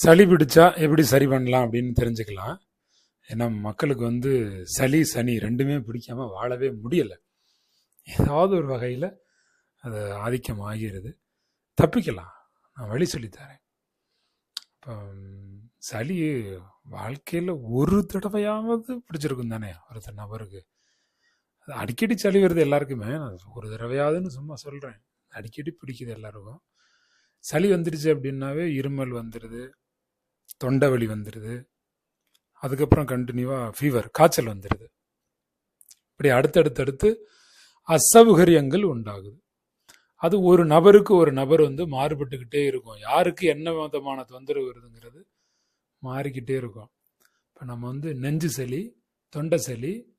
சளி பிடிச்சா எப்படி சரி பண்ணலாம் அப்படின்னு தெரிஞ்சுக்கலாம். ஏன்னா மக்களுக்கு வந்து சளி சனி ரெண்டுமே பிடிக்காமல் வாழவே முடியலை. ஏதாவது ஒரு வகையில் அது ஆதிக்கம் ஆகிறது தப்பிக்கலாம். நான் வழி சொல்லித்தரேன் இப்போ சளி வாழ்க்கையில் ஒரு தடவையாவது பிடிச்சிருக்கும் தானே ஒருத்தர் நபருக்கு. அது அடிக்கடி சளி வருது எல்லாருக்குமே. நான் ஒரு தடவையாவதுன்னு சும்மா சொல்கிறேன் அடிக்கடி பிடிக்குது எல்லாருக்கும். சளி வந்துடுச்சு அப்படின்னாவே இருமல் வந்துடுது தொண்டை வலி வந்துடுது அதுக்கப்புறம் கண்டினியூவாக ஃபீவர் காய்ச்சல் வந்துடுது இப்படி அடுத்தடுத்தடுத்து அசௌகரியங்கள் உண்டாகுது. அது ஒரு நபருக்கு ஒரு நபர் வந்து மாறுபட்டுக்கிட்டே இருக்கும். யாருக்கு என்ன விதமான தொந்தரவு வருதுங்கிறது மாறிக்கிட்டே இருக்கும். இப்போ நம்ம வந்து நெஞ்சு சளி தொண்டை சளி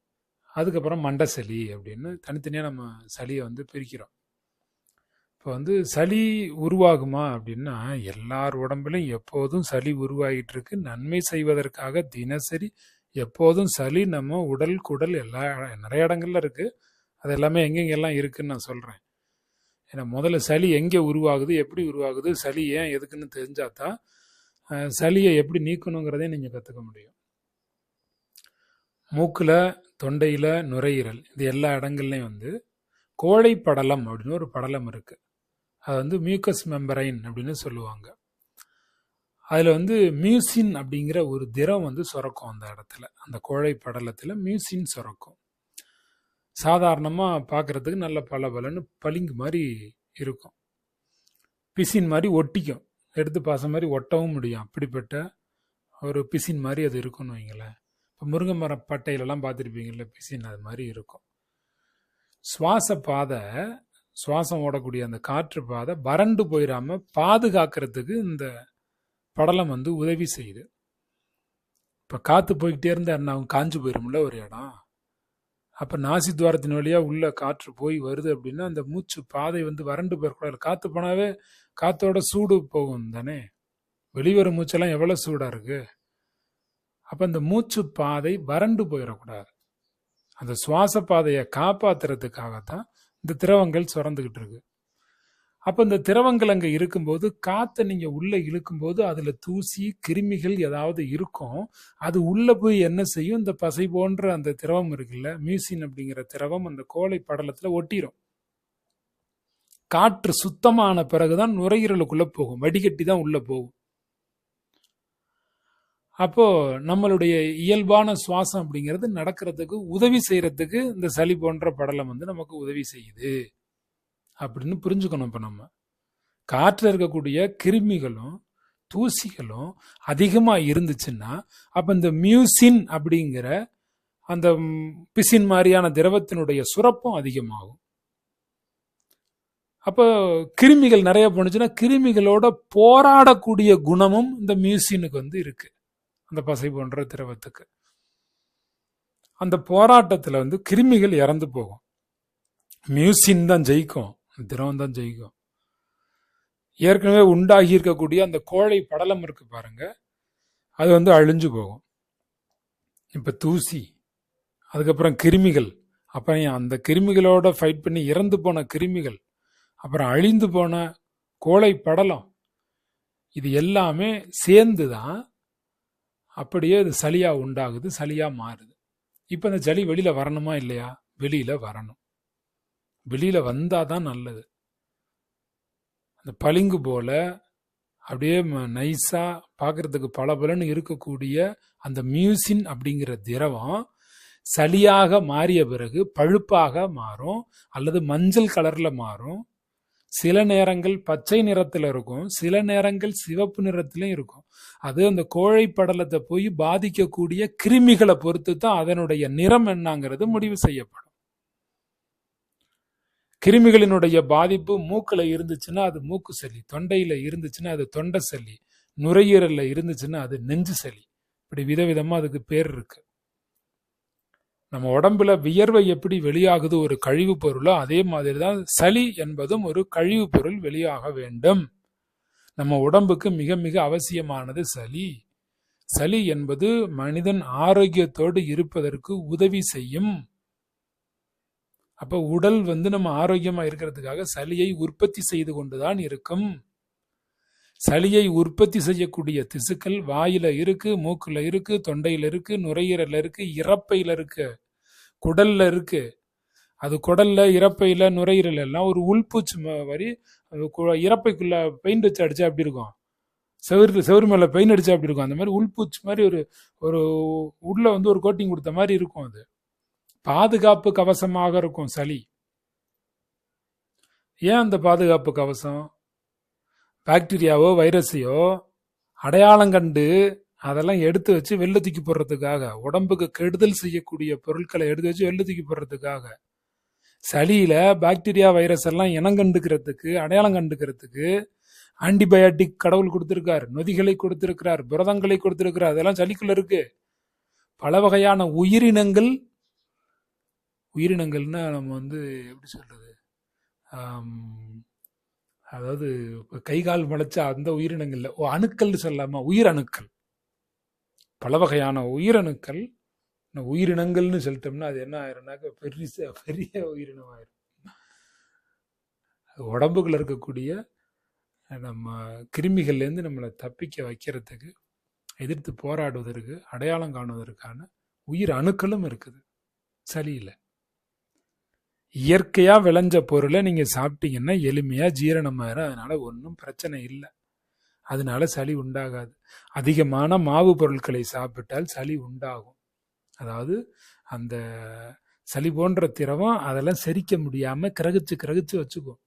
அதுக்கப்புறம் மண்டை சளி அப்படின்னு தனித்தனியாக நம்ம சளியை வந்து பிரிக்கிறோம். இப்போ வந்து சளி உருவாகுமா அப்படின்னா எல்லார் உடம்புலையும் எப்போதும் சளி உருவாகிட்டு இருக்கு நன்மை செய்வதற்காக தினசரி எப்போதும் சளி நம்ம உடல் குடல் எல்லா நிறைய இடங்கள்ல இருக்கு. அது எல்லாமே எங்கெங்கெல்லாம் இருக்குன்னு நான் சொல்றேன். ஏன்னா முதல்ல சளி எங்கே உருவாகுது எப்படி உருவாகுது சளி ஏன் எதுக்குன்னு தெரிஞ்சாதான் சளியை எப்படி நீக்கணுங்கிறதையும் நீங்கள் கற்றுக்க முடியும். மூக்கில் தொண்டையில் நுரையீரல் இது எல்லா இடங்கள்லையும் வந்து கோழை படலம் அப்படின்னு ஒரு படலம் இருக்குது அது வந்து மியூக்கஸ் மெம்பரைன் அப்படின்னு சொல்லுவாங்க. அதில் வந்து மியூசின் அப்படிங்கிற ஒரு திரம் வந்து சுரக்கும் அந்த இடத்துல. அந்த கோழை படலத்தில் மியூசின் சுரக்கும். சாதாரணமாக பார்க்குறதுக்கு நல்ல பல பலன்னு பளிங்கு மாதிரி இருக்கும். பிசின் மாதிரி ஒட்டிக்கும். எடுத்து பாசம் மாதிரி ஒட்டவும் முடியும். அப்படிப்பட்ட ஒரு பிசின் மாதிரி அது இருக்கும்னு வைங்களேன். இப்போ முருங்கை மரம் பட்டையிலலாம் பார்த்துருப்பீங்கள்ல பிசின் அது மாதிரி இருக்கும். சுவாச பாதை சுவாசம் ஓடக்கூடிய அந்த காற்று பாதை வறண்டு போயிடாம பாதுகாக்கிறதுக்கு இந்த படலம் வந்து உதவி செய்யுது. இப்போ காற்று போய்கிட்டே இருந்தால் என்ன அவங்க காஞ்சு போயிடும்ல ஒரு இடம். அப்போ நாசி துவாரத்தின் வழியாக உள்ள காற்று போய் வருது அப்படின்னா அந்த மூச்சு பாதை வந்து வறண்டு போயிடக்கூடாது காற்று போனாவே காற்றோட சூடு போகும் தானே? வெளிவரும் மூச்செல்லாம் எவ்வளோ சூடாக இருக்கு? அப்போ அந்த மூச்சு பாதை வறண்டு போயிடக்கூடாது அந்த சுவாச பாதையை காப்பாத்துறதுக்காகத்தான் இந்த திரவங்கள் சுரந்துகிட்டு இருக்கு அப்போ இந்த திரவங்கள் அங்கே இருக்கும்போது காற்றை நீங்கள் உள்ளே இழுக்கும்போது அதில் தூசி கிருமிகள் ஏதாவது இருக்கும். அது உள்ளே போய் என்ன செய்யும்? இந்த பசை போன்ற அந்த திரவம் இருக்குல்ல மியூசின் அப்படிங்கிற திரவம் அந்த கோழை படலத்தில் ஒட்டிடும் காற்று சுத்தமான பிறகுதான் நுரையீரலுக்குள்ளே போகும் வடிகட்டி தான் உள்ளே போகும். அப்போ நம்மளுடைய இயல்பான சுவாசம் அப்படிங்கிறது நடக்கிறதுக்கு உதவி செய்யறதுக்கு இந்த சளி போன்ற படலம் வந்து நமக்கு உதவி செய்யுது. அப்படின்னு புரிஞ்சுக்கணும் இப்போ நம்ம. காற்றில் இருக்கக்கூடிய கிருமிகளும் தூசிகளும் அதிகமாக இருந்துச்சுன்னா அப்போ இந்த மியூசின் அப்படிங்கிற அந்த பிசின் மாதிரியான திரவத்தினுடைய சுரப்பும் அதிகமாகும். அப்போ கிருமிகள் நிறைய போனுச்சுன்னா கிருமிகளோட போராடக்கூடிய குணமும் இந்த மியூசினுக்கு வந்து இருக்குது அந்த பசை போன்ற திரவத்துக்கு. அந்த போராட்டத்தில் வந்து கிருமிகள் இறந்து போகும். மியூசின் தான் ஜெயிக்கும். திரவம் தான் ஜெயிக்கும். ஏற்கனவே உண்டாகி இருக்கக்கூடிய அந்த கோழை படலம் இருக்கு பாருங்க. அது வந்து அழிஞ்சு போகும். இப்போ தூசி அதுக்கப்புறம் கிருமிகள். அப்புறம் அந்த கிருமிகளோட ஃபைட் பண்ணி இறந்து போன கிருமிகள் அப்புறம் அழிந்து போன கோழை படலம் இது எல்லாமே சேர்ந்து தான் அப்படியே அது சளியாக உண்டாகுது சளியாக மாறுது. இப்போ அந்த சளி வெளியில் வரணுமா இல்லையா? வெளியில் வரணும். வெளியில் வந்தால் தான் நல்லது. அந்த பளிங்கு போல அப்படியே ம- பார்க்குறதுக்கு பளபலன்னு பளபளன்னு இருக்கக்கூடிய அந்த மியூசின் அப்படிங்கிற திரவம் சளியாக மாறிய பிறகு பழுப்பாக மாறும் அல்லது மஞ்சள் கலரில் மாறும் சில நேரங்கள் பச்சை நிறத்துல இருக்கும் சில நேரங்கள் சிவப்பு நிறத்திலும் இருக்கும். அது அந்த கோழை படலத்தை போய் பாதிக்கக்கூடிய கிருமிகளை பொறுத்து தான் அதனுடைய நிறம் என்னங்கிறது முடிவு செய்யப்படும். கிருமிகளினுடைய பாதிப்பு மூக்கில் இருந்துச்சுன்னா அது மூக்கு சளி தொண்டையில இருந்துச்சுன்னா அது தொண்டை சளி நுரையீரல்ல இருந்துச்சுன்னா அது நெஞ்சு சளி. இப்படி விதவிதமா அதுக்கு பேர் இருக்கு. நம்ம உடம்புல வியர்வை எப்படி வெளியாகுது ஒரு கழிவு பொருளோ அதே மாதிரி தான் சளி என்பதும் ஒரு கழிவு பொருள் வெளியாக வேண்டும். நம்ம உடம்புக்கு மிக மிக அவசியமானது சளி. சளி என்பது மனிதன் ஆரோக்கியத்தோடு இருப்பதற்கு உதவி செய்யும். அப்போ உடல் வந்து நம்ம ஆரோக்கியமாக இருக்கிறதுக்காக சளியை உற்பத்தி செய்து கொண்டுதான் இருக்கும். சளியை உற்பத்தி செய்யக்கூடிய திசுக்கள் வாயில இருக்கு மூக்குல இருக்கு தொண்டையில இருக்கு நுரையீரல்ல இருக்கு இறப்பையில இருக்கு குடல்ல இருக்கு. அது குடல்ல இறப்பையில நுரையீரல் எல்லாம் ஒரு உள்பூச்சி ம- வரி அது இறப்பைக்குள்ள பெயிண்ட் வச்சு அடிச்சா அப்படி இருக்கும்? செவரு செவரு மேல பெயிண்ட் அடிச்சா அப்படி இருக்கும்? அந்த மாதிரி உள்பூச்சி மாதிரி ஒரு ஒரு உள்ள வந்து ஒரு கோட்டிங் கொடுத்த மாதிரி இருக்கும் அது. பாதுகாப்பு கவசமாக இருக்கும் சளி. ஏன் அந்த பாதுகாப்பு கவசம்? பாக்டீரியாவோ வைரஸையோ அடையாளம் கண்டு அதெல்லாம் எடுத்து வச்சு வெளில தூக்கி போடுறதுக்காக உடம்புக்கு கெடுதல் செய்யக்கூடிய பொருட்களை எடுத்து வச்சு வெளில தூக்கி போடுறதுக்காக. சளியில பாக்டீரியா வைரஸ் எல்லாம் இனம் கண்டுக்கிறதுக்கு அடையாளம் கண்டுக்கிறதுக்கு ஆன்டிபயாட்டிக் கடவுள் கொடுத்திருக்கார் நொதிகளை கொடுத்திருக்கிறார் புரதங்களை கொடுத்திருக்கிறார் அதெல்லாம் சளிக்குள்ள இருக்கு. பல வகையான உயிரினங்கள் உயிரினங்கள்னா நம்ம வந்து எப்படி சொல்றது? அதாவது கை கால் முளைச்ச அந்த உயிரினங்கள்ல ஓ அணுக்கள்னு சொல்லாம உயிரணுக்கள் பல வகையான உயிரணுக்கள் இந்த உயிரினங்கள்னு சொல்லிட்டோம்னா அது என்ன ஆயிரும்னாக்க பெரிய பெரிய உயிரினம் ஆயிரும் அது உடம்புக்குள்ள இருக்கக்கூடிய நம்ம கிருமிகள்லேருந்து நம்மளை தப்பிக்க வைக்கிறதுக்கு எதிர்த்து போராடுவதற்கு அடையாளம் காணுவதற்கான உயிர் அணுக்களும் இருக்குது. சளியில். இயற்கையாக விளைஞ்ச பொருளை நீங்கள் சாப்பிட்டீங்கன்னா எளிமையாக ஜீரணமாயிரும் அதனால் ஒன்றும் பிரச்சனை இல்லை. அதனால சளி உண்டாகாது. அதிகமான மாவு பொருட்களை சாப்பிட்டால் சளி உண்டாகும். அதாவது அந்த சளி போன்ற திரவம் அதெல்லாம் செரிக்க முடியாமல் கிரகிச்சு கிரகிச்சு வச்சுக்கும்.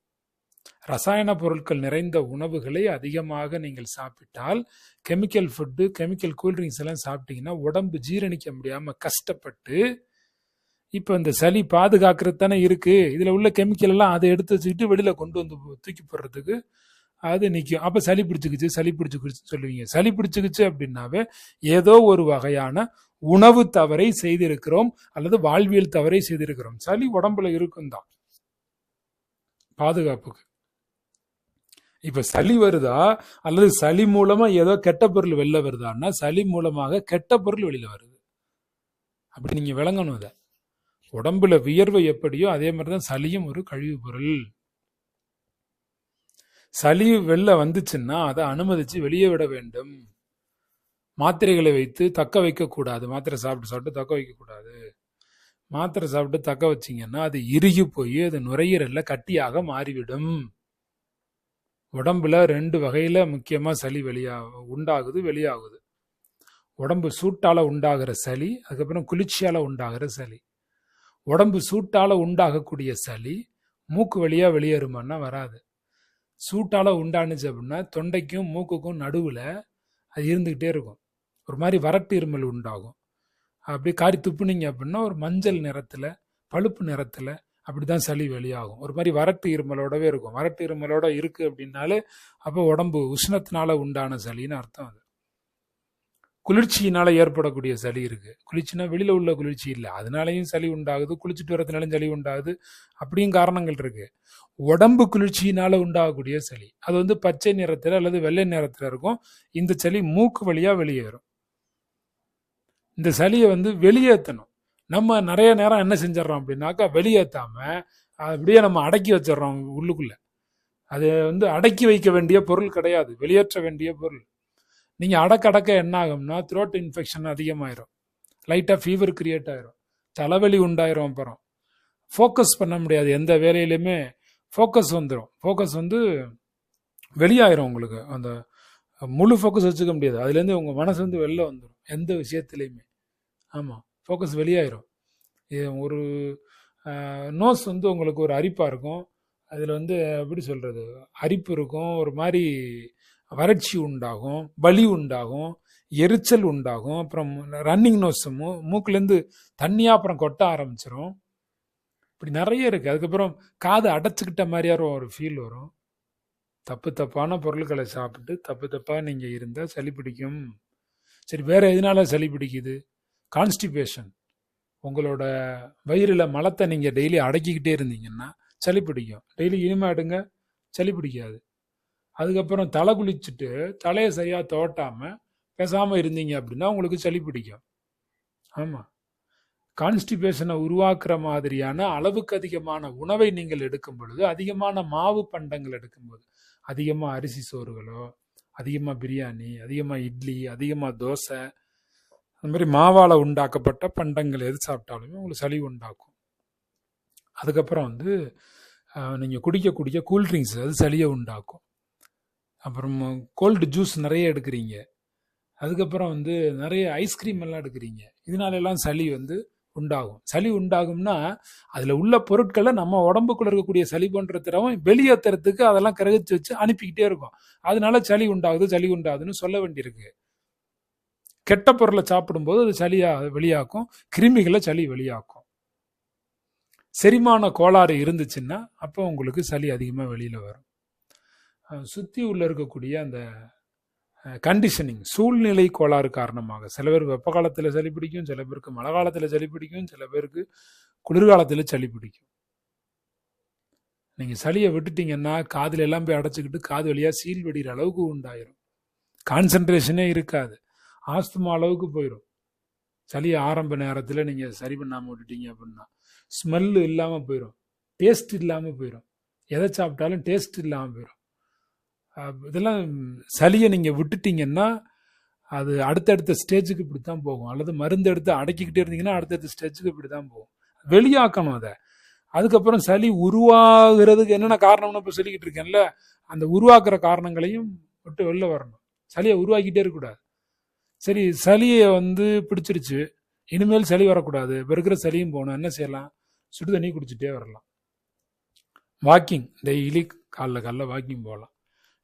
ரசாயன பொருட்கள் நிறைந்த உணவுகளை அதிகமாக நீங்கள் சாப்பிட்டால் கெமிக்கல் ஃபுட்டு கெமிக்கல் கூல்ட்ரிங்க்ஸ் எல்லாம் சாப்பிட்டீங்கன்னா உடம்பு ஜீரணிக்க முடியாமல் கஷ்டப்பட்டு இப்போ இந்த சளி பாதுகாக்கிறது தானே இருக்குது இதில் உள்ள கெமிக்கல் எல்லாம் அதை எடுத்து வச்சுக்கிட்டு வெளியில் கொண்டு வந்து தூக்கி போடுறதுக்கு அது நிற்கும் அப்போ சளி பிடிச்சிக்கிச்சு சளி பிடிச்சிக்கிச்சு சொல்லுவீங்க. சளி பிடிச்சிக்கிச்சு அப்படின்னாவே ஏதோ ஒரு வகையான உணவு தவறை செய்திருக்கிறோம் அல்லது வாழ்வியல் தவறை செய்திருக்கிறோம். சளி உடம்புல இருக்கும் தான் பாதுகாப்புக்கு. இப்ப சளி வருதா அல்லது சளி மூலமா ஏதோ கெட்ட பொருள் வெளில வருதான்னா சளி மூலமாக கெட்ட பொருள் வெளியில வருது. அப்படி நீங்க விளங்கணும் அதை. உடம்புல வியர்வை எப்படியோ அதே மாதிரிதான் சளியும் ஒரு கழிவு பொருள். சளி வெளில வந்துச்சுன்னா அதை அனுமதிச்சு வெளியே விட வேண்டும். மாத்திரைகளை வைத்து தக்க வைக்கக்கூடாது. மாத்திரை சாப்பிட்டு சாப்பிட்டு தக்க வைக்கக்கூடாது. மாத்திரை சாப்பிட்டு தக்க வச்சிங்கன்னா அது இறுகி போய் அது நுரையீரல்ல கட்டியாக மாறிவிடும். உடம்புல ரெண்டு வகையில் முக்கியமாக சளி வெளியா உண்டாகுது வெளியாகுது. உடம்பு சூட்டால் உண்டாகிற சளி அதுக்கப்புறம் குளிர்ச்சியால் உண்டாகிற சளி. உடம்பு சூட்டால் உண்டாகக்கூடிய சளி மூக்கு வழியாக வெளியேறுமான்னா வராது. சூட்டால் உண்டானுச்சு அப்படின்னா தொண்டைக்கும் மூக்குக்கும் நடுவில் அது இருந்துக்கிட்டே இருக்கும். ஒரு மாதிரி வறட்டு இருமல் உண்டாகும். அப்படியே காரி துப்புனீங்க அப்படின்னா ஒரு மஞ்சள் நிறத்தில் பழுப்பு நிறத்தில் அப்படி தான் சளி வெளியாகும். ஒரு மாதிரி வறட்டு இருமலோடவே இருக்கும். வறட்டு இருமலோட இருக்குது அப்படின்னாலே அப்போ உடம்பு உஷ்ணத்தினால உண்டான சளின்னு அர்த்தம் அது. குளிர்ச்சியினால் ஏற்படக்கூடிய சளி இருக்குது குளிர்ச்சினா வெளியில் உள்ள குளிர்ச்சி இல்லை. அதனாலையும் சளி உண்டாகுது. குளிச்சுட்டு வரதுனாலும் சளி உண்டாகுது. அப்படியும் காரணங்கள் இருக்குது உடம்பு குளிர்ச்சியினால் உண்டாகக்கூடிய சளி. அது வந்து பச்சை நிறத்தில் அல்லது வெள்ளை நிறத்தில் இருக்கும். இந்த சளி மூக்கு வழியாக வெளியேறும். இந்த சளியை வந்து வெளியேற்றணும் நம்ம நிறைய நேரம் என்ன செஞ்சிடறோம் அப்படின்னாக்கா வெளியேற்றாம அப்படியே நம்ம அடக்கி வச்சிடறோம் உள்ளுக்குள்ளே. அது வந்து அடக்கி வைக்க வேண்டிய பொருள் கிடையாது. வெளியேற்ற வேண்டிய பொருள். நீங்கள் அடக்க அடக்க என்ன ஆகும்னா த்ரோட் இன்ஃபெக்ஷன் அதிகமாயிரும் லைட்டாக ஃபீவர் கிரியேட் ஆயிரும். தலைவலி உண்டாயிரும் அப்புறம். ஃபோக்கஸ் பண்ண முடியாது. எந்த வேலையிலையுமே ஃபோக்கஸ் வந்துடும் ஃபோக்கஸ் வந்து வெளியாயிரும் உங்களுக்கு. அந்த முழு ஃபோக்கஸ் வச்சுக்க முடியாது. அதுலேருந்து உங்கள் மனசு வந்து வெளில வந்துடும் எந்த விஷயத்துலையுமே. ஆமாம் ஃபோக்கஸ் வெளியாயிரும். இது ஒரு நோஸ் வந்து உங்களுக்கு ஒரு அரிப்பாக இருக்கும். அதில் வந்து எப்படி சொல்கிறது அரிப்பு இருக்கும். ஒரு மாதிரி வறட்சி உண்டாகும் வலி உண்டாகும் எரிச்சல் உண்டாகும் அப்புறம் ரன்னிங் நோஸ் மூக்குலேருந்து தண்ணியாக அப்புறம் கொட்ட ஆரம்பிச்சிடும் இப்படி நிறைய இருக்குது அதுக்கப்புறம் காது அடைச்சிக்கிட்ட மாதிரியார ஒரு ஃபீல் வரும். தப்பு தப்பான பொருட்களை சாப்பிட்டு தப்பு தப்பாக நீங்கள் இருந்தால் சளி பிடிக்கும். சரி வேறு எதனால சளி பிடிக்குது? கான்ஸ்டிபேஷன் உங்களோட வயிறில் மலத்தை நீங்கள் டெய்லி அடக்கிக்கிட்டே இருந்தீங்கன்னா சளி பிடிக்கும். டெய்லி இனிமே எடுங்க சளி பிடிக்காது. அதுக்கப்புறம் தலை குளிச்சுட்டு தலையை சரியாக தோட்டாமல் பேசாமல் இருந்தீங்க அப்படின்னா உங்களுக்கு சளி பிடிக்கும். ஆமாம் கான்ஸ்டிபேஷனை உருவாக்குற மாதிரியான அளவுக்கு அதிகமான உணவை நீங்கள் எடுக்கும் பொழுது அதிகமான மாவு பண்டங்கள் எடுக்கும்போது அதிகமாக அரிசி சோறுகளோ அதிகமாக பிரியாணி அதிகமாக இட்லி அதிகமாக தோசை அந்த மாதிரி மாவால் உண்டாக்கப்பட்ட பண்டங்கள் எது சாப்பிட்டாலுமே உங்களுக்கு சளி உண்டாக்கும். அதுக்கப்புறம் வந்து நீங்கள் குடிக்க குடிக்க கூல்ட்ரிங்க்ஸ் அது சளியை உண்டாக்கும். அப்புறம் கோல்டு ஜூஸ் நிறைய எடுக்கிறீங்க. அதுக்கப்புறம் வந்து நிறைய ஐஸ்கிரீம் எல்லாம் எடுக்கிறீங்க. இதனால எல்லாம் சளி வந்து உண்டாகும். சளி உண்டாகும்னா அதில் உள்ள பொருட்களை நம்ம உடம்புக்குள்ள இருக்கக்கூடிய சளி போன்ற திரவம் வெளியேற்றுறதுக்கு அதெல்லாம் கிரகிச்சு வச்சு அனுப்பிக்கிட்டே இருக்கும். அதனால சளி உண்டாகுது சளி உண்டாகுதுன்னு சொல்ல வேண்டியிருக்கு. கெட்ட பொருளை சாப்பிடும்போது அது சளியா வெளியாக்கும். கிருமிகளை சளி வெளியாக்கும். செரிமான கோளாறு இருந்துச்சுன்னா அப்போ உங்களுக்கு சளி அதிகமாக வெளியில் வரும். சுற்றி உள்ள இருக்கக்கூடிய அந்த கண்டிஷனிங் சூழ்நிலை கோளாறு காரணமாக. சில பேர் வெப்ப காலத்தில் சளி பிடிக்கும் சில பேருக்கு மழை காலத்தில் சளி பிடிக்கும் சில பேருக்கு குளிர்காலத்தில் சளி பிடிக்கும். நீங்கள் சளியை விட்டுட்டீங்கன்னா காதில் எல்லாம் போய் அடைச்சிக்கிட்டு காது வழியாக சீல் வெடிகிற அளவுக்கு உண்டாயிரும். கான்சன்ட்ரேஷனே இருக்காது. ஆஸ்துமா அளவுக்கு போயிடும் சளியை ஆரம்ப நேரத்தில் நீங்கள் சரி பண்ணாமல் விட்டுட்டீங்க அப்படின்னா ஸ்மெல்லு இல்லாமல் போயிடும் டேஸ்ட் இல்லாமல் போயிடும் எதை சாப்பிட்டாலும் டேஸ்ட் இல்லாமல் போயிடும் இதெல்லாம் சளியை நீங்கள் விட்டுட்டீங்கன்னா அது அடுத்தடுத்த ஸ்டேஜுக்கு இப்படி தான் போகும். அல்லது மருந்து எடுத்து அடக்கிக்கிட்டே இருந்தீங்கன்னா அடுத்தடுத்த ஸ்டேஜுக்கு இப்படி தான் போகும். வெளியாக்கணும் அதை. அதுக்கப்புறம் சளி உருவாகிறதுக்கு என்னென்ன காரணம்னு இப்போ சொல்லிக்கிட்டு இருக்கேன்ல அந்த உருவாக்குற காரணங்களையும் விட்டு வெளில வரணும். சளியை உருவாக்கிட்டே இருக்கக்கூடாது. சரி சளியை வந்து பிடிச்சிருச்சு. இனிமேல் சளி வரக்கூடாது. இப்போ இருக்கிற சளியும் போகணும். என்ன செய்யலாம்? சுடு தண்ணி குடிச்சிட்டே வரலாம். வாக்கிங். டெய்லி காலைல காலைல வாக்கிங் போகலாம்.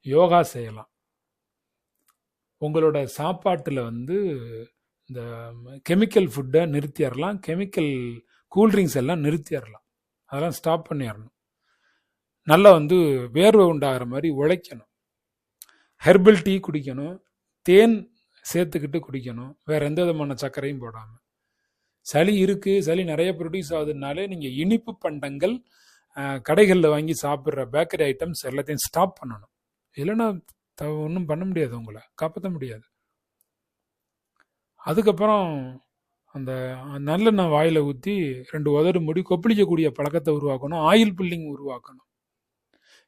யோகா செய்யலாம். உங்களோட சாப்பாட்டில் வந்து இந்த கெமிக்கல் ஃபுட்டை நிறுத்திடலாம் கெமிக்கல் கூல்ட்ரிங்க்ஸ் எல்லாம் நிறுத்திடலாம் அதெல்லாம் ஸ்டாப் பண்ணிடணும் நல்லா வந்து வேர்வை உண்டாகிற மாதிரி உழைக்கணும். ஹெர்பல் டீ குடிக்கணும். தேன் சேர்த்துக்கிட்டு குடிக்கணும். வேறு எந்த விதமான சர்க்கரையும் போடாமல் சளி இருக்குது சளி நிறைய ப்ரொடியூஸ் ஆகுதுனாலே நீங்கள் இனிப்பு பண்டங்கள் கடைகளில் வாங்கி சாப்பிட்ற பேக்கரி ஐட்டம்ஸ் எல்லாத்தையும் ஸ்டாப் பண்ணணும். இல்லைன்னா ஒன்றும் பண்ண முடியாது உங்களை. காப்பாற்ற முடியாது. அதுக்கப்புறம் அந்த நல்லெண்ணெய் வாயில் ஊற்றி ரெண்டு உதடு முடி கொப்பளிக்கக்கூடிய பழக்கத்தை உருவாக்கணும். ஆயில் புல்லிங் உருவாக்கணும்.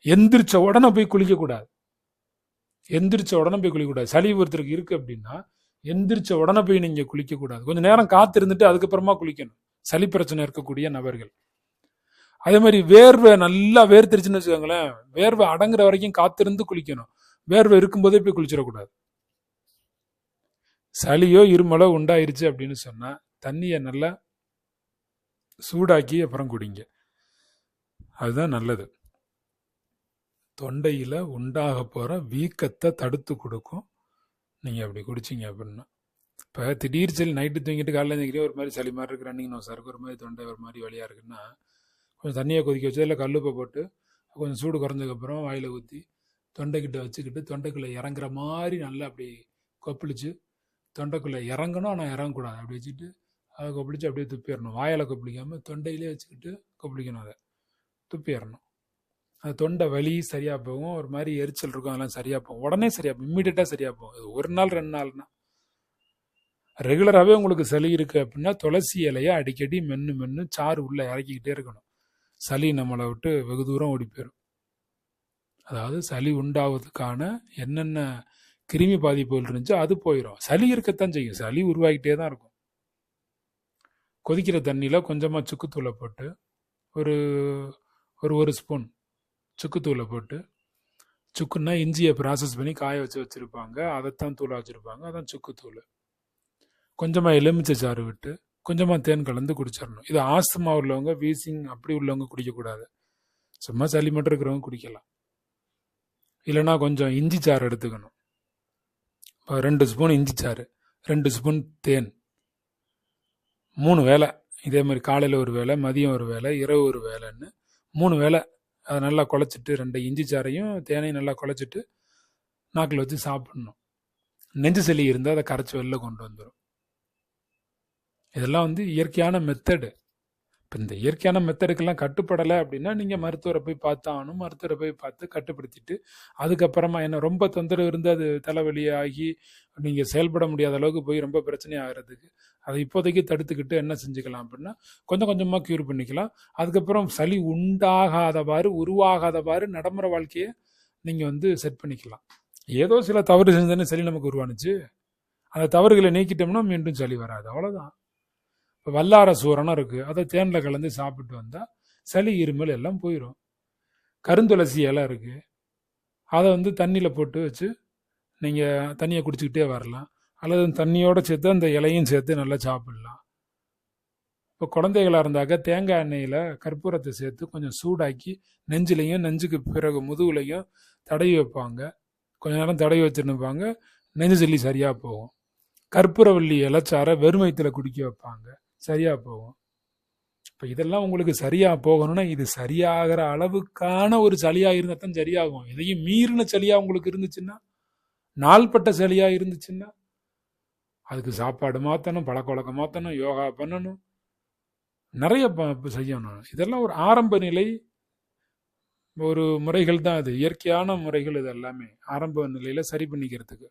எந்திரிச்ச உடனே போய் குளிக்கக்கூடாது. எந்திரிச்ச உடனே போய் குளிக்கக்கூடாது. சளி ஒருத்தருக்கு இருக்குது அப்படின்னா எந்திரிச்ச உடனே போய் நீங்கள் குளிக்கக்கூடாது. கொஞ்சம் நேரம் காத்திருந்துட்டு அதுக்கப்புறமா குளிக்கணும். சளி பிரச்சனை இருக்கக்கூடிய நபர்கள். அதே மாதிரி வேர்வை நல்லா வேர்த்திருச்சுன்னு வச்சுக்கோங்களேன். வேர்வை அடங்குற வரைக்கும் காத்திருந்து குளிக்கணும். வேர்வை இருக்கும்போதே போய் குளிச்சிடக்கூடாது. சளியோ இருமலோ உண்டாயிருச்சு அப்படின்னு சொன்னா தண்ணியை நல்லா சூடாக்கி அப்புறம் குடிங்க. அதுதான் நல்லது. தொண்டையில் உண்டாக போகிற வீக்கத்தை தடுத்து கொடுக்கும். நீங்கள் அப்படி குடிச்சிங்க அப்படின்னா. இப்போ திடீர் சளி நைட்டு தூங்கிட்டு காலையில் தூங்கிட்டு ஒரு மாதிரி சளி மாதிரி இருக்கு ரன்னிங் ஒரு மாதிரி தொண்டை ஒரு மாதிரி வழியாக இருக்குன்னா கொஞ்சம் தண்ணியை கொதிக்க வச்சு இல்லை கல்லுப்பை போட்டு கொஞ்சம் சூடு குறைஞ்சதுக்கப்புறம் வாயில் ஊற்றி தொண்டைக்கிட்ட வச்சுக்கிட்டு தொண்டைக்குள்ளே இறங்குற மாதிரி நல்லா அப்படி கொப்பளிச்சு தொண்டைக்குள்ளே இறங்கணும் ஆனால் இறங்கக்கூடாது. அப்படி வச்சுட்டு அதை கொப்பளிச்சு அப்படியே துப்பிடணும். வாயில் கொப்பளிக்காமல் தொண்டையிலே வச்சுக்கிட்டு கொப்பளிக்கணும் அதை. துப்பிடணும். அது தொண்டை வலி சரியாக போகும். ஒரு மாதிரி எரிச்சல் இருக்கும் அதெல்லாம் சரியாக போகும். உடனே சரியாக போகும் இம்மிடியட்டாக சரியாக போகும். இது ஒரு நாள் ரெண்டு நாள்னா. ரெகுலராகவே உங்களுக்கு சளி இருக்குது அப்படின்னா துளசி இலையை அடிக்கடி மென்று மென்று சாறு உள்ளே இறக்கிக்கிட்டே இருக்கணும். சளி நம்மளை விட்டு வெகு தூரம் ஓடி போயிடும். அதாவது சளி உண்டாவதுக்கான என்னென்ன கிருமி பாதிப்புகள் இருந்துச்சோ அது போயிடும் சளி இருக்கத்தான் செய்யும். சளி உருவாகிட்டே தான் இருக்கும். கொதிக்கிற தண்ணியில் கொஞ்சமாக சுக்குத்தூளை போட்டு ஒரு ஒரு ஒரு ஸ்பூன் சுக்குத்தூளை போட்டு சுக்குன்னா இஞ்சியை ப்ராசஸ் பண்ணி காய வச்சு வச்சுருப்பாங்க. அதைத்தான் தூளாக வச்சுருப்பாங்க. அதான் சுக்குத்தூள். கொஞ்சமாக எலுமிச்சை சாறு விட்டு கொஞ்சமாக தேன் கலந்து குடிச்சிடணும் இது ஆஸ்துமா உள்ளவங்க வீசிங் அப்படி உள்ளவங்க குடிக்கக்கூடாது. சும்மா சளி மட்டும் இருக்கிறவங்க குடிக்கலாம். இல்லைன்னா கொஞ்சம் இஞ்சி சாறு எடுத்துக்கணும். இப்போ ரெண்டு ஸ்பூன் இஞ்சி சாறு ரெண்டு ஸ்பூன் தேன். மூணு வேலை இதே மாதிரி காலையில் ஒரு வேலை மதியம் ஒரு வேலை இரவு ஒரு வேலைன்னு மூணு வேலை அதை நல்லா குழச்சிட்டு ரெண்டு இஞ்சி சாறையும் தேனையும் நல்லா குழச்சிட்டு நாக்கில் வச்சு சாப்பிடணும். நெஞ்சு சளி இருந்தால் அதை கரைச்சி வெளில கொண்டு வந்துடும் இதெல்லாம் வந்து இயற்கையான மெத்தடு இப்போ இந்த இயற்கையான மெத்தடுக்கெல்லாம் கட்டுப்படலை அப்படின்னா நீங்கள் மருத்துவரை போய் பார்த்து ஆகணும் மருத்துவரை போய் பார்த்து கட்டுப்படுத்திட்டு அதுக்கப்புறமா என்ன ரொம்ப தொந்தரவு இருந்து அது தலைவலியாகி நீங்கள் செயல்பட முடியாத அளவுக்கு போய் ரொம்ப பிரச்சனை ஆகிறதுக்கு அதை இப்போதைக்கு தடுத்துக்கிட்டு என்ன செஞ்சுக்கலாம் அப்படின்னா கொஞ்சம் கொஞ்சமாக க்யூர் பண்ணிக்கலாம். அதுக்கப்புறம் சளி உண்டாகாதவாறு உருவாகாதவாறு நடைமுறை வாழ்க்கையை நீங்கள் வந்து செட் பண்ணிக்கலாம். ஏதோ சில தவறு செஞ்சதுன்னு சளி நமக்கு உருவானுச்சு. அந்த தவறுகளை நீக்கிட்டோம்னா மீண்டும் சளி வராது. அவ்வளோதான் வல்லார சூரணம் இருக்குது அதை தேனில் கலந்து சாப்பிட்டு வந்தால் சளி இருமல் எல்லாம் போயிடும் கருந்துளசி இலை இருக்குது அதை வந்து தண்ணியில் போட்டு வச்சு நீங்கள் தண்ணியை குடிச்சிக்கிட்டே வரலாம். அல்லது தண்ணியோடு சேர்த்து அந்த இலையும் சேர்த்து நல்லா சாப்பிடலாம். இப்போ குழந்தைகளாக இருந்தாக்க தேங்காய் எண்ணெயில் கற்பூரத்தை சேர்த்து கொஞ்சம் சூடாக்கி நெஞ்சிலையும் நெஞ்சுக்கு பிறகு முதுகுலையும் தடவி வைப்பாங்க. கொஞ்ச நேரம் தடவி வச்சுருப்பாங்க. நெஞ்சு சளி சரியாக போகும். கற்பூரவள்ளி இலைச்சாரை வெறுமைத்தில் குடிக்க வைப்பாங்க. சரியாக போகும். இப்போ இதெல்லாம் உங்களுக்கு சரியாக போகணும்னா இது சரியாகிற அளவுக்கான ஒரு சளியாக இருந்தால் தான் சரியாகும். இதையும் மீறின சளியாக உங்களுக்கு இருந்துச்சுன்னா நாள்பட்ட சளியாக இருந்துச்சுன்னா அதுக்கு சாப்பாடு மாற்றணும் பழக்க வழக்கம் மாற்றணும் யோகா பண்ணணும் நிறைய ப- செய்யணும். இதெல்லாம் ஒரு ஆரம்ப நிலை ஒரு முறைகள் தான் அது. இயற்கையான முறைகள் இது எல்லாமே. ஆரம்ப நிலையில் சரி பண்ணிக்கிறதுக்கு.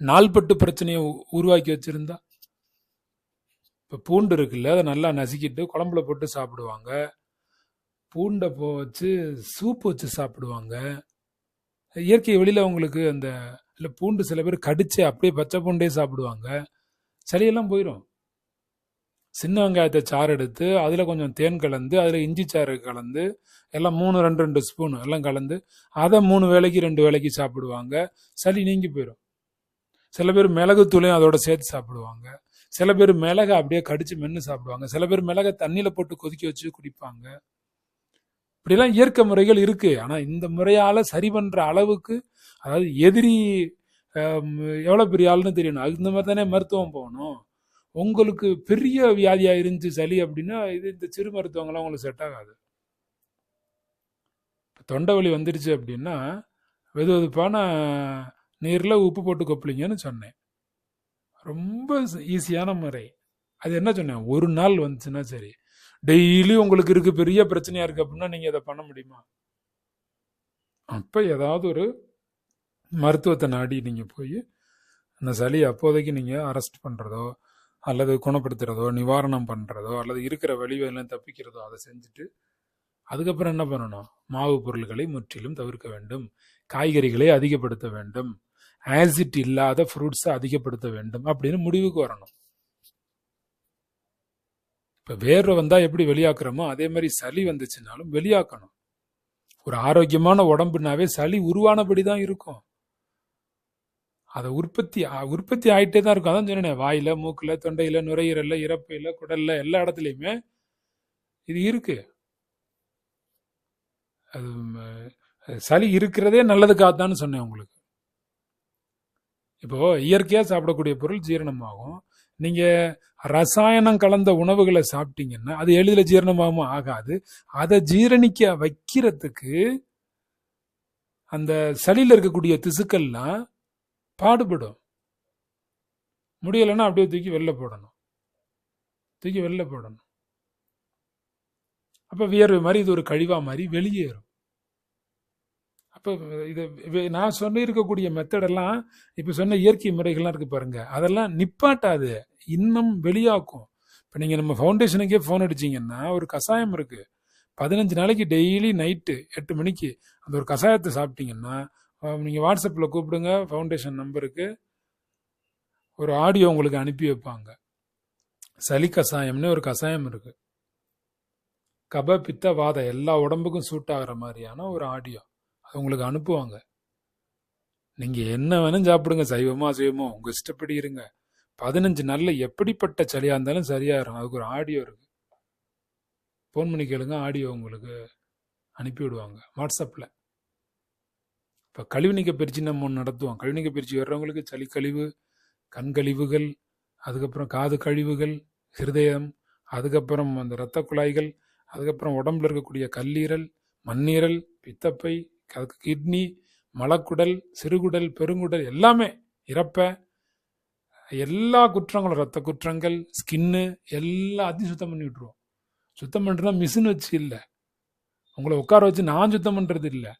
நாள்பட்டு பிரச்சனையை உ- உருவாக்கி வச்சுருந்தா இப்போ பூண்டு இருக்குல்ல அதை நல்லா நசுக்கிட்டு குழம்புல போட்டு சாப்பிடுவாங்க. பூண்டை போ வச்சு சூப் வச்சு சாப்பிடுவாங்க. இயற்கை வெளியில் அவங்களுக்கு அந்த இல்லை பூண்டு சில பேர் கடித்து அப்படியே பச்சை பூண்டே சாப்பிடுவாங்க. சளியெல்லாம் போயிடும் சின்ன வெங்காயத்தை சாறு எடுத்து அதில் கொஞ்சம் தேன் கலந்து அதில் இஞ்சி சாறு கலந்து எல்லாம் மூணு ரெண்டு ரெண்டு ஸ்பூன் எல்லாம் கலந்து அதை மூணு வேளைக்கு ரெண்டு வேளைக்கு சாப்பிடுவாங்க. சளி நீங்கி போயிடும் சில பேர் மிளகுத்தூளையும் அதோட சேர்த்து சாப்பிடுவாங்க. சில பேர் மிளகை அப்படியே கடிச்சு மென்று சாப்பிடுவாங்க. சில பேர் மிளகை தண்ணியில் போட்டு கொதிக்க வச்சு குடிப்பாங்க. இப்படிலாம் இயற்கை முறைகள் இருக்கு. ஆனால் இந்த முறையால் சரி பண்ணுற அளவுக்கு அதாவது எதிரி எவ்வளோ பெரிய ஆளுன்னு தெரியணும். அது இந்த மாதிரி தானே மருத்துவம் போகணும். உங்களுக்கு பெரிய வியாதியாக இருந்துச்சு சளி அப்படின்னா இது இந்த சிறு மருத்துவங்கள்லாம் உங்களுக்கு செட் ஆகாது. தொண்டை வலி வந்துருச்சு அப்படின்னா வெது வெதுப்பான நீரில் உப்பு போட்டு கொப்பளிங்கன்னு சொன்னேன். ரொம்ப ஈஸியான முறை. அது என்ன சொன்னேன்? ஒரு நாள் வந்துச்சுன்னா சரி. டெய்லி உங்களுக்கு இருக்கு பெரிய பிரச்சனையா இருக்கு அப்படின்னா நீங்க அதை பண்ண முடியுமா? அப்ப ஏதாவது ஒரு மருத்துவத்தை நாடி நீங்க போய் அந்த சளி அப்போதைக்கு நீங்க அரெஸ்ட் பண்றதோ அல்லது குணப்படுத்துறதோ நிவாரணம் பண்றதோ அல்லது இருக்கிற வழிவெல்லாம் தப்பிக்கிறதோ அதை செஞ்சுட்டு அதுக்கப்புறம் என்ன பண்ணணும்? மாவு பொருள்களை முற்றிலும் தவிர்க்க வேண்டும். காய்கறிகளை அதிகப்படுத்த வேண்டும். ஆசிட் இல்லாத ஃப்ரூட்ஸை அதிகப்படுத்த வேண்டும் அப்படின்னு முடிவுக்கு வரணும். இப்போ வேர்வை வந்தால் எப்படி வெளியாக்குறோமோ அதே மாதிரி சளி வந்துச்சுனாலும் வெளியாக்கணும். ஒரு ஆரோக்கியமான உடம்புனாவே சளி உருவானபடி தான் இருக்கும். அதை உற்பத்தி உற்பத்தி ஆகிட்டே தான் இருக்கும். அதான் சொன்னேன் வாயில மூக்கில் தொண்டையில் நுரையீரலில் இறப்பையில் குடல்ல எல்லா இடத்துலையுமே இது இருக்கு. அது அது சளி இருக்கிறதே நல்லதுக்காகத்தான்னு சொன்னேன் உங்களுக்கு. இப்போது இயற்கையாக சாப்பிடக்கூடிய பொருள் ஜீரணமாகும். நீங்கள் ரசாயனம் கலந்த உணவுகளை சாப்பிட்டீங்கன்னா அது எளிதில் ஜீரணமாகவும் ஆகாது. அதை ஜீரணிக்க வைக்கிறதுக்கு அந்த சளியில் இருக்கக்கூடிய திசுக்கள்லாம் பாடுபடும். முடியலைன்னா அப்படியே தூக்கி வெளில போடணும். தூக்கி வெளில போடணும். அப்போ வியர்வை மாதிரி இது ஒரு கழிவா மாதிரி வெளியேறும். இப்போ இது நான் சொல்லியிருக்கக்கூடிய மெத்தடெல்லாம் இப்போ சொன்ன இயற்கை முறைகள்லாம் இருக்குது பாருங்க. அதெல்லாம் நிப்பாட்டாது. இன்னும் வெளியாக்கும். இப்போ நீங்கள் நம்ம ஃபவுண்டேஷனுக்கே ஃபோன் அடிச்சீங்கன்னா ஒரு கஷாயம் இருக்குது பதினஞ்சு நாளைக்கு டெய்லி நைட்டு எட்டு மணிக்கு அந்த ஒரு கஷாயத்தை சாப்பிட்டீங்கன்னா நீங்கள் வாட்ஸ்அப்பில் கூப்பிடுங்க ஃபவுண்டேஷன் நம்பருக்கு ஒரு ஆடியோ உங்களுக்கு அனுப்பி வைப்பாங்க. சளி கஷாயம்னு ஒரு கஷாயம் இருக்குது கப பித்த வாத எல்லா உடம்புக்கும் சூட் ஆகிற மாதிரியான ஒரு ஆடியோ உங்களுக்கு அனுப்புவாங்க. நீங்கள் என்ன வேணும் சாப்பிடுங்க. சைவமோ அசைவமோ உங்கள் இஷ்டப்படி இருங்க. பதினஞ்சு நல்ல எப்படிப்பட்ட சளியாக இருந்தாலும் சரியாயிரும். அதுக்கு ஒரு ஆடியோ இருக்குது ஃபோன் பண்ணி கேளுங்க. ஆடியோ உங்களுக்கு அனுப்பி விடுவாங்க. இப்போ கழிவுநீக்க பயிற்சி நம்ம ஒன்று நடத்துவோம். கழிவுநீக்க பயிற்சி வர்றவங்களுக்கு சளி கழிவு கண் கழிவுகள் அதுக்கப்புறம் காது கழிவுகள் ஹிருதயம் அதுக்கப்புறம் அந்த இரத்த குழாய்கள் அதுக்கப்புறம் உடம்புல இருக்கக்கூடிய கல்லீரல் மண்ணீரல் பித்தப்பை அதுக்கு கிட்னி மலக்குடல் சிறுகுடல் பெருங்குடல் எல்லாமே இறப்பை எல்லா குற்றங்களும் ரத்த குற்றங்கள் ஸ்கின்னு எல்லாத்தையும் சுத்தம் பண்ணி விட்டுருவோம். சுத்தம் பண்ணுறதுனா மிஷின் வச்சு இல்லை. உங்களை உட்கார வச்சு நான் சுத்தம் பண்ணுறது இல்லை.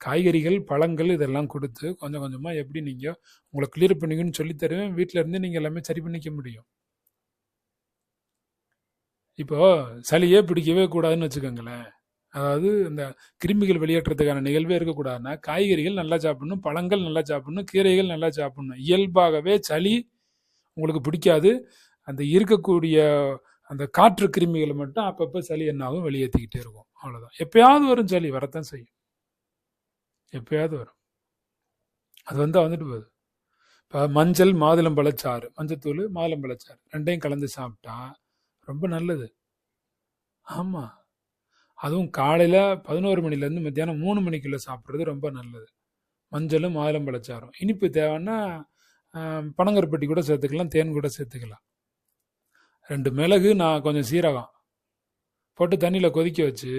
காய்கறிகள் பழங்கள் இதெல்லாம் கொடுத்து கொஞ்சம் கொஞ்சமாக எப்படி நீங்கள் உங்களை கிளியர் பண்ணிக்கணும்னு சொல்லி தருவேன். வீட்டில் இருந்து நீங்கள் எல்லாமே சரி பண்ணிக்க முடியும். இப்போ சளியே பிடிக்கவே கூடாதுன்னு வச்சுக்கோங்களேன். அதாவது இந்த கிருமிகள் வெளியேற்றத்துக்கான நிகழ்வே இருக்கக்கூடாதுன்னா காய்கறிகள் நல்லா சாப்பிடணும் பழங்கள் நல்லா சாப்பிடணும் கீரைகள் நல்லா சாப்பிடணும். இயல்பாகவே சளி உங்களுக்கு பிடிக்காது. அந்த இருக்கக்கூடிய அந்த காற்று கிருமிகளை மட்டும் அப்பப்போ சளி என்னாகும் வெளியேற்றிக்கிட்டே இருக்கும். அவ்வளோதான் எப்பயாவது வரும் சளி வரத்தான் செய்யும். எப்பயாவது வரும். அது வந்தால் வந்துட்டு போகுது. இப்போ மஞ்சள் மாதுளம்பழச்சாறு மஞ்சத்தூள் மாதுளம்பழச்சாறு ரெண்டையும் கலந்து சாப்பிட்டா ரொம்ப நல்லது. ஆமாம் அதுவும் காலையில் பதினோரு மணிலேருந்து மத்தியானம் மூணு மணிக்குள்ளே சாப்பிட்றது ரொம்ப நல்லது. மஞ்சளும் மாதுளம்பழச்சாரும் இனிப்பு தேவைன்னா பனங்கருப்பட்டி கூட சேர்த்துக்கலாம் தேன் கூட சேர்த்துக்கலாம். ரெண்டு மிளகு நான் கொஞ்சம் சீரகம் போட்டு தண்ணியில் கொதிக்க வச்சு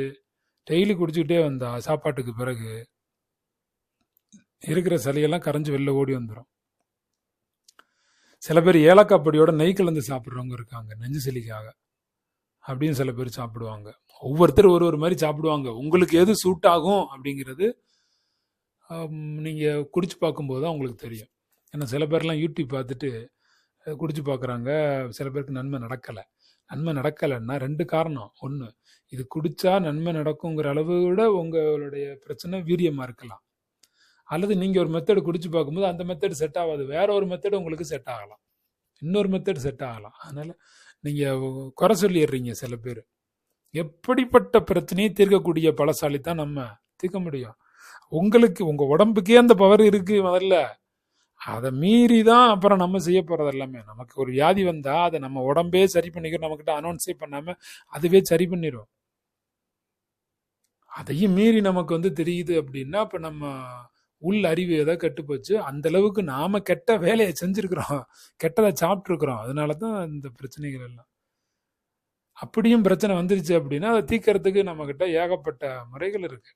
டெய்லி குடிச்சுக்கிட்டே வந்தா சாப்பாட்டுக்கு பிறகு இருக்கிற சளியெல்லாம் கரைஞ்சி வெளில ஓடி வந்துடும் சில பேர் ஏலக்காய் பொடியோட நெய் கலந்து சாப்பிட்றவங்க இருக்காங்க நெஞ்சு சளிக்காக. அப்படின்னு சில பேர் சாப்பிடுவாங்க. ஒவ்வொருத்தர் ஒரு ஒரு மாதிரி சாப்பிடுவாங்க. உங்களுக்கு எது சூட் ஆகும் அப்படிங்கிறது நீங்கள் குடிச்சு பார்க்கும்போது தான் உங்களுக்கு தெரியும். ஏன்னா சில பேர்லாம் யூடியூப் பார்த்துட்டு குடிச்சு பார்க்குறாங்க. சில பேருக்கு நன்மை நடக்கலை. நன்மை நடக்கலைன்னா ரெண்டு காரணம். ஒன்று இது குடித்தா நன்மை நடக்குங்கிற அளவு விட உங்களுடைய பிரச்சனை வீரியமாக இருக்கலாம். அல்லது நீங்கள் ஒரு மெத்தடு குடிச்சு பார்க்கும்போது அந்த மெத்தடு செட் ஆகாது. வேற ஒரு மெத்தடு உங்களுக்கு செட் ஆகலாம். இன்னொரு மெத்தட் செட் ஆகலாம். அதனால் நீங்கள் குறை சொல்லிடுறீங்க சில பேர். எப்படிப்பட்ட பிரச்சனையை தீர்க்கக்கூடிய பலசாலி தான் நம்ம தீர்க்க முடியும். உங்களுக்கு உங்கள் உடம்புக்கே அந்த பவர் இருக்குது முதல்ல. அதை மீறி தான் அப்புறம் நம்ம செய்ய போகிறது எல்லாமே. நமக்கு ஒரு வியாதி வந்தால் அதை நம்ம உடம்பே சரி பண்ணிக்கிறோம். நம்மக்கிட்ட அனௌன்ஸே பண்ணாமல் அதுவே சரி பண்ணிடும் அதையும் மீறி நமக்கு வந்து தெரியுது அப்படின்னா இப்போ நம்ம உள் அறிவு ஏதோ கெட்டு போச்சு அந்த அளவுக்கு நாம கெட்ட வேலையை செஞ்சிருக்கிறோம். கெட்டதை சாப்பிட்ருக்குறோம் அதனால தான் இந்த பிரச்சனைகள் எல்லாம். அப்படியும் பிரச்சனை வந்துருச்சு அப்படின்னா அதை தீக்கிறதுக்கு நம்மக்கிட்ட ஏகப்பட்ட முறைகள் இருக்கு.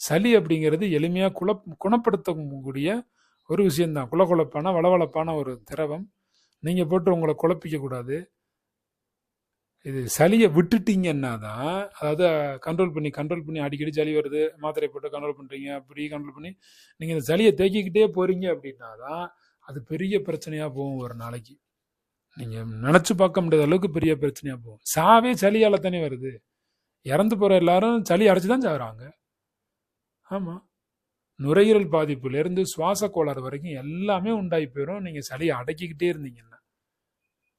சளி அப்படிங்கிறது எளிமையாக குல குணப்படுத்தக்கூடிய ஒரு விஷயம்தான். குலகுழப்பான வளவளப்பான ஒரு திரவம். நீங்கள் போட்டு உங்களை குழப்பிக்க கூடாது இது சளியை விட்டுட்டீங்கன்னா தான் அதாவது கண்ட்ரோல் பண்ணி கண்ட்ரோல் பண்ணி அடிக்கடி சளி வருது மாத்திரை போட்டு கண்ட்ரோல் பண்ணுறீங்க அப்படி கண்ட்ரோல் பண்ணி நீங்கள் இந்த சளியை தேக்கிக்கிட்டே போகிறீங்க அப்படின்னா தான் அது பெரிய பிரச்சனையாக போகும் ஒரு நாளைக்கு. நீங்கள் நினச்சி பார்க்க முடியாத அளவுக்கு பெரிய பிரச்சனையாக போகும். சாவே சளியால் தானே வருது. இறந்து போகிற எல்லாரும் சளி அடைச்சி தான் சாகுறாங்க. ஆமாம் நுரையீரல் பாதிப்புலேருந்து சுவாச கோளாறு வரைக்கும் எல்லாமே உண்டாகி போயிடும் நீங்கள் சளியை அடக்கிக்கிட்டே இருந்தீங்கன்னா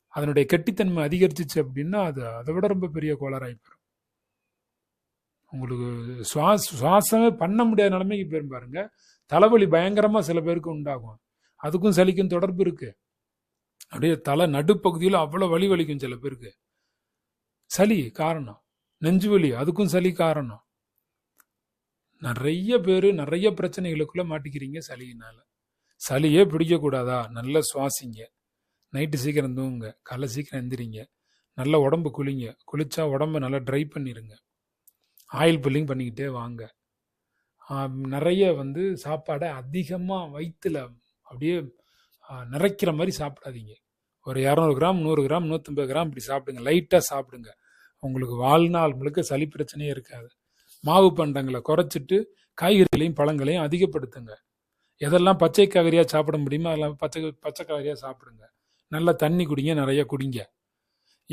அதனுடைய கெட்டித்தன்மை அதிகரிச்சிச்சு அப்படின்னா அது அதை விட ரொம்ப பெரிய கோளாறாகி போயிடும் உங்களுக்கு சுவாச சுவாசமே பண்ண முடியாத நிலைமைக்கு போயிரும் பாருங்க. தலைவலி பயங்கரமாக சில பேருக்கு உண்டாகும். அதுக்கும் சளிக்கும் தொடர்பு இருக்கு. அப்படியே தலை நடுப்பகுதியில் அவ்வளோ வலி வலிக்கும் சில பேருக்கு. சளி காரணம். நெஞ்சு வலி அதுக்கும் சளி காரணம். நிறைய பேர் நிறைய பிரச்சனைகளுக்குள்ளே மாட்டிக்கிறீங்க சளியினால். சளியே பிடிக்கக்கூடாதா? நல்லா சுவாசிங்க. நைட்டு சீக்கிரம் தூங்குங்க. காலைல சீக்கிரம் எந்திரிங்க. நல்லா உடம்பு குளிங்க. குளித்தா உடம்ப நல்லா ட்ரை பண்ணிடுங்க ஆயில் புல்லிங் பண்ணிக்கிட்டே வாங்க. நிறைய வந்து சாப்பாடை அதிகமாக வயிற்றில் அப்படியே நிறைக்கிற மாதிரி சாப்பிடாதீங்க. ஒரு இரநூறு கிராம் நூறு கிராம் நூற்றம்பது கிராம் இப்படி சாப்பிடுங்க. லைட்டாக சாப்பிடுங்க. உங்களுக்கு வாழ்நாள் முழுக்க சளி பிரச்சனையே இருக்காது. மாவு பண்டங்களை குறைச்சிட்டு காய்கறிகளையும் பழங்களையும் அதிகப்படுத்துங்க. எதெல்லாம் பச்சை காய்கறியாக சாப்பிட முடியுமோ அதெல்லாம் பச்சை பச்சை காய்கறியாக சாப்பிடுங்க. நல்லா தண்ணி குடிங்க நிறைய குடிங்க.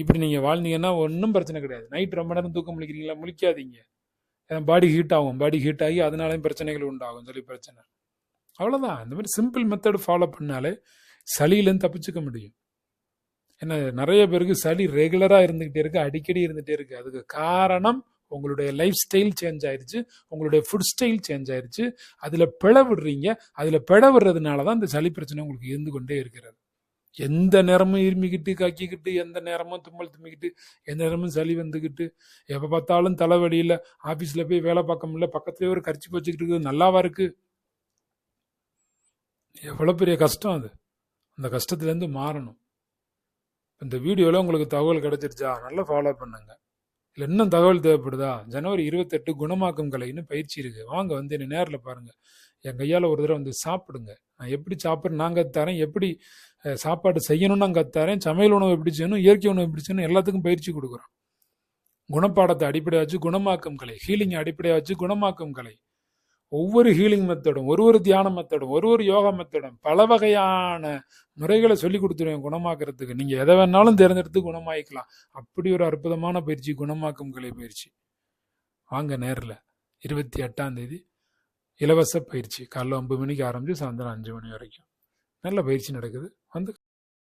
இப்படி நீங்கள் வாழ்ந்தீங்கன்னா ஒன்றும் பிரச்சனை கிடையாது. நைட் ரொம்ப நேரம் தூக்கம் முழிக்கிறீங்களா? முழிக்காதீங்க. பாடி ஹீட் ஆகும். பாடி ஹீட் ஆகி அதனாலையும் பிரச்சனைகள் உண்டாகும். சொல்லி பிரச்சனை. அவ்வளோதான் இந்த மாதிரி சிம்பிள் மெத்தடு ஃபாலோ பண்ணாலே சளியிலேருந்து தப்பிச்சுக்க முடியும். ஏன்னா நிறைய பேருக்கு சளி ரெகுலராக இருந்துக்கிட்டே இருக்கு அடிக்கடி இருந்துகிட்டே இருக்கு. அதுக்கு காரணம் உங்களுடைய லைஃப் ஸ்டைல் சேஞ்ச் ஆயிருச்சு. உங்களுடைய ஃபுட் ஸ்டைல் சேஞ்ச் ஆயிருச்சு. அதில் பிழ விடுறீங்க அதில் பிழ விடுறதுனால தான் இந்த சளி பிரச்சனை உங்களுக்கு இருந்து கொண்டே இருக்கிறது. எந்த நேரமும் இருமிக்கிட்டு கக்கிக்கிட்டு எந்த நேரமும் தும்மல் தும்மிக்கிட்டு எந்த நேரமும் சளி வந்துக்கிட்டு எப்போ பார்த்தாலும் தலைவலியில் ஆஃபீஸில் போய் வேலை பார்க்க முடியல பக்கத்துலேயே ஒரு கரிச்சி வச்சுக்கிட்டு இருக்குது நல்லாவா இருக்குது எவ்வளோ பெரிய கஷ்டம் அது. அந்த கஷ்டத்துலேருந்து மாறணும். இந்த வீடியோவில் உங்களுக்கு தகவல் கிடைச்சிருச்சா? நல்லா ஃபாலோ பண்ணுங்க. இல்லை இன்னும் தகவல் தேவைப்படுதா? ஜனவரி இருபத்தெட்டு குணமாக்கும் கலைன்னு பயிற்சி இருக்குது வாங்க வந்து என்னை நேரில் பாருங்கள் என் கையால் ஒரு தடவை வந்து சாப்பிடுங்க. நான் எப்படி சாப்பிட்றேன் நான் கற்றுத்தரேன் எப்படி சாப்பாடு செய்யணும்னு நான் கற்றுத்தரேன் சமையல் உணவு எப்படி செய்யணும் இயற்கை உணவு எப்படி செய்யணும் எல்லாத்துக்கும் பயிற்சி கொடுக்குறோம். குணப்பாடத்தை அடிப்படையாக வச்சு குணமாக்கும் கலை ஹீலிங் அடிப்படையாக வச்சு குணமாக்கும் கலை. ஒவ்வொரு ஹீலிங் மெத்தடும் ஒரு ஒரு தியான மெத்தடும் ஒரு ஒரு யோகா மெத்தடும் பல வகையான முறைகளை சொல்லி கொடுத்துருவேன் குணமாக்குறதுக்கு. நீங்கள் எதை வேணாலும் தேர்ந்தெடுத்து குணமாயிக்கலாம் அப்படி ஒரு அற்புதமான பயிற்சி குணமாக்கும் கலை பயிற்சி. வாங்க நேரில் இருபத்தி எட்டாம் தேதி இலவச பயிற்சி. காலைல ஒன்பது மணிக்கு ஆரம்பிச்சு சாயந்தரம் அஞ்சு மணி வரைக்கும். நல்ல பயிற்சி நடக்குது. வந்து